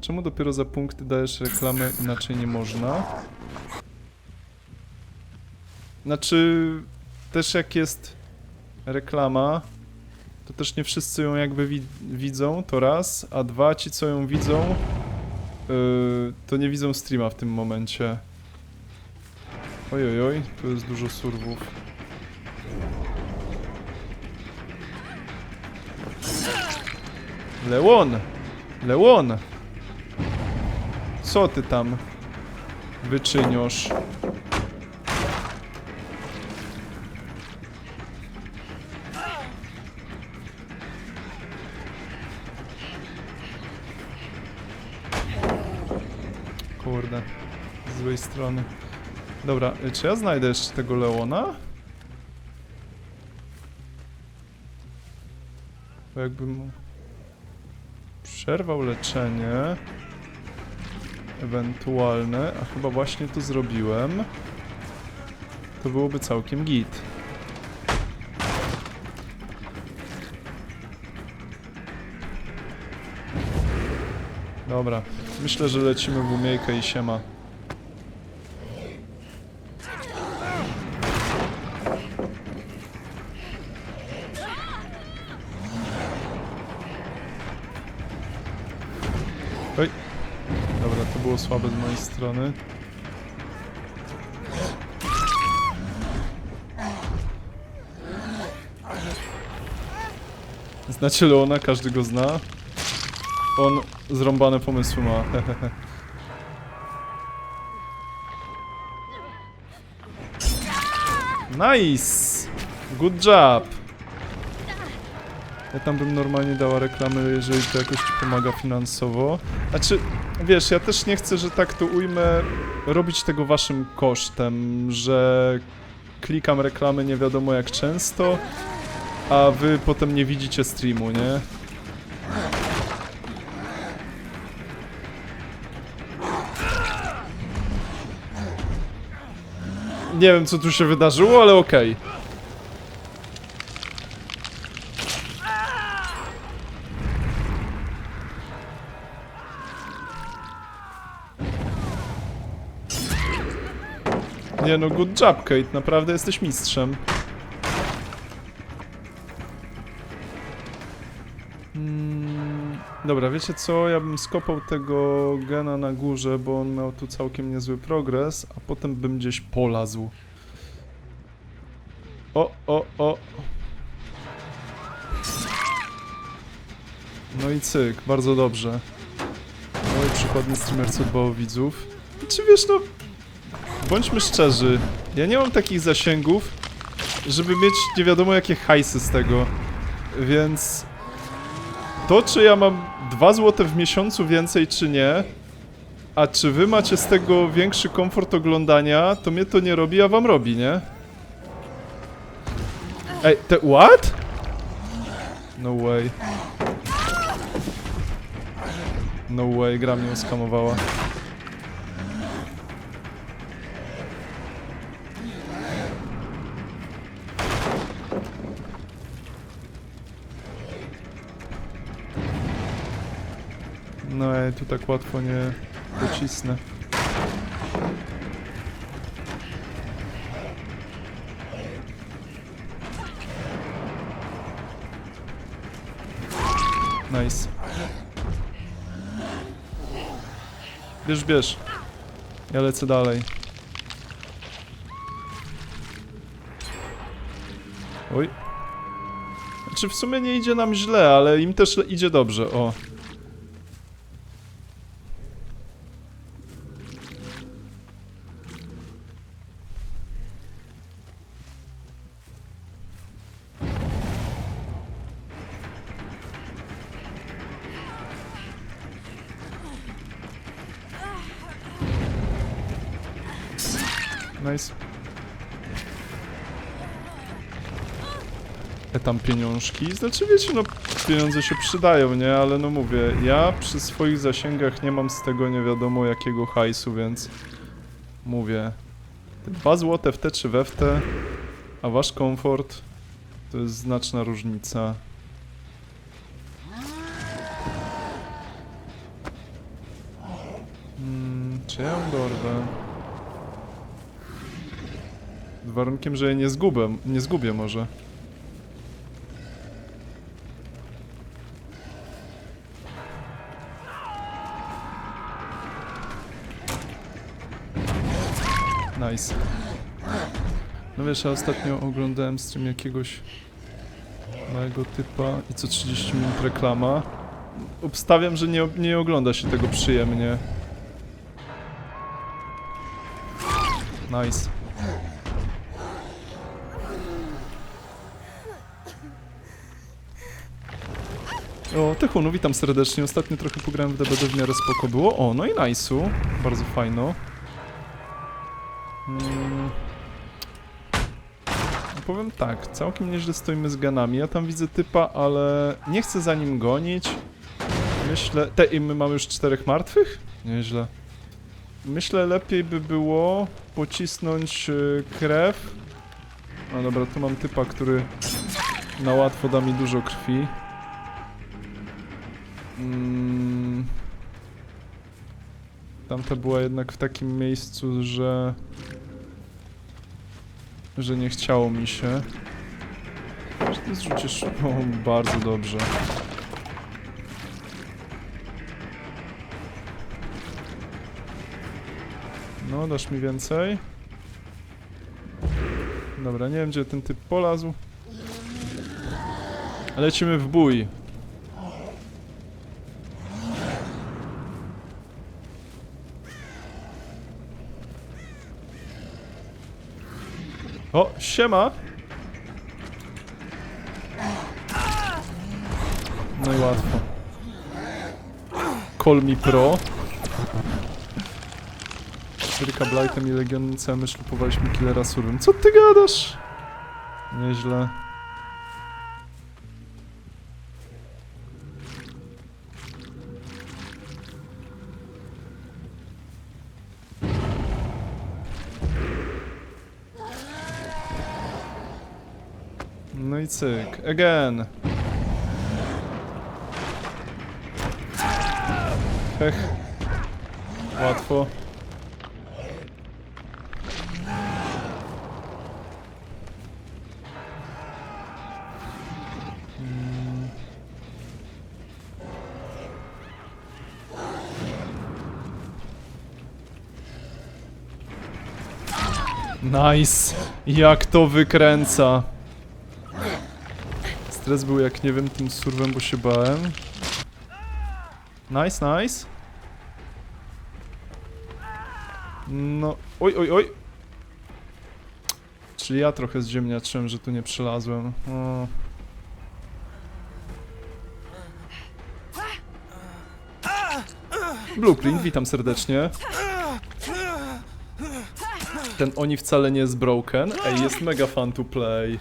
Czemu dopiero za punkty dajesz reklamę, inaczej nie można? Znaczy, też jak jest reklama, to też nie wszyscy ją jakby wi widzą, to raz, a dwa, ci co ją widzą, yy, to nie widzą streama w tym momencie. Oj, oj, oj, tu jest dużo surwów. Leon! Leon! Co ty tam wyczyniasz? Kurde, z złej strony. Dobra, czy ja znajdę jeszcze tego Leona? Bo jakbym przerwał leczenie ewentualne, a chyba właśnie to zrobiłem, to byłoby całkiem git. Dobra, myślę, że lecimy w umiejkę i siema. Było słabe z mojej strony. Znacie Leona, każdy go zna. On zrąbane pomysły ma. nice! Good job! Ja tam bym normalnie dała reklamę, jeżeli to jakoś ci pomaga finansowo. Znaczy, wiesz, ja też nie chcę, że tak to ujmę, robić tego waszym kosztem, że klikam reklamy nie wiadomo jak często, a wy potem nie widzicie streamu, nie? Nie wiem, co tu się wydarzyło, ale okej. Nie no, good job, Kate. Naprawdę jesteś mistrzem. Mm, dobra, wiecie co? Ja bym skopał tego gena na górze, bo on miał tu całkiem niezły progres, a potem bym gdzieś polazł. O, o, o. No i cyk, bardzo dobrze. No i przykładny streamer, co o widzów. Czy wiesz, no... Bądźmy szczerzy, ja nie mam takich zasięgów, żeby mieć nie wiadomo jakie hajsy z tego, więc... To, czy ja mam 2 złote w miesiącu więcej, czy nie, a czy wy macie z tego większy komfort oglądania, to mnie to nie robi, a wam robi, nie? Ej, te what? No way. No way, gra mnie oskamowała. No tu tak łatwo nie pocisnę. Nice. Bierz, bierz. Ja lecę dalej. Oj. Znaczy w sumie nie idzie nam źle, ale im też idzie dobrze, o. Nice. E tam pieniążki. Znaczy wiecie, no pieniądze się przydają, nie? Ale no mówię, ja przy swoich zasięgach nie mam z tego nie wiadomo jakiego hajsu, więc mówię. Te 2 złote w te czy we w te, a wasz komfort to jest znaczna różnica. Czy ja ją dorwę? Warunkiem, że jej nie zgubię, nie zgubię może. Nice. No wiesz, ja ostatnio oglądałem stream jakiegoś małego typa i co 30 minut reklama. Obstawiam, że nie, nie ogląda się tego przyjemnie. Nice. O, Techunu, witam serdecznie. Ostatnio trochę pograłem w DBD, w miarę spoko było. O, no i nice'u. Bardzo fajno. Mm. Powiem tak, całkiem nieźle stoimy z ganami. Ja tam widzę typa, ale nie chcę za nim gonić. Myślę... Te, i my mamy już czterech martwych? Nieźle. Myślę, lepiej by było pocisnąć y, krew. No dobra, tu mam typa, który na łatwo da mi dużo krwi. Mm. Tamta była jednak w takim miejscu, że... że nie chciało mi się. Ty zrzucisz? O, bardzo dobrze. No, dasz mi więcej. Dobra, nie wiem gdzie ten typ polazł. Lecimy w bój. O, siema! No i łatwo. Call me pro. Czteryka Blightem i Legionem CM szlupowaliśmy killera surwem. Co ty gadasz? Nieźle. No i cyk. Again. Hech. Łatwo. Mm. Nice! Jak to wykręca! Stres był jak nie wiem tym surwem, bo się bałem. Nice, nice. No, oj, oj, oj. Czyli ja trochę zziemniaczyłem, że tu nie przylazłem. O. Blueprint, witam serdecznie. Ten oni wcale nie jest broken. Ej, jest mega fun to play.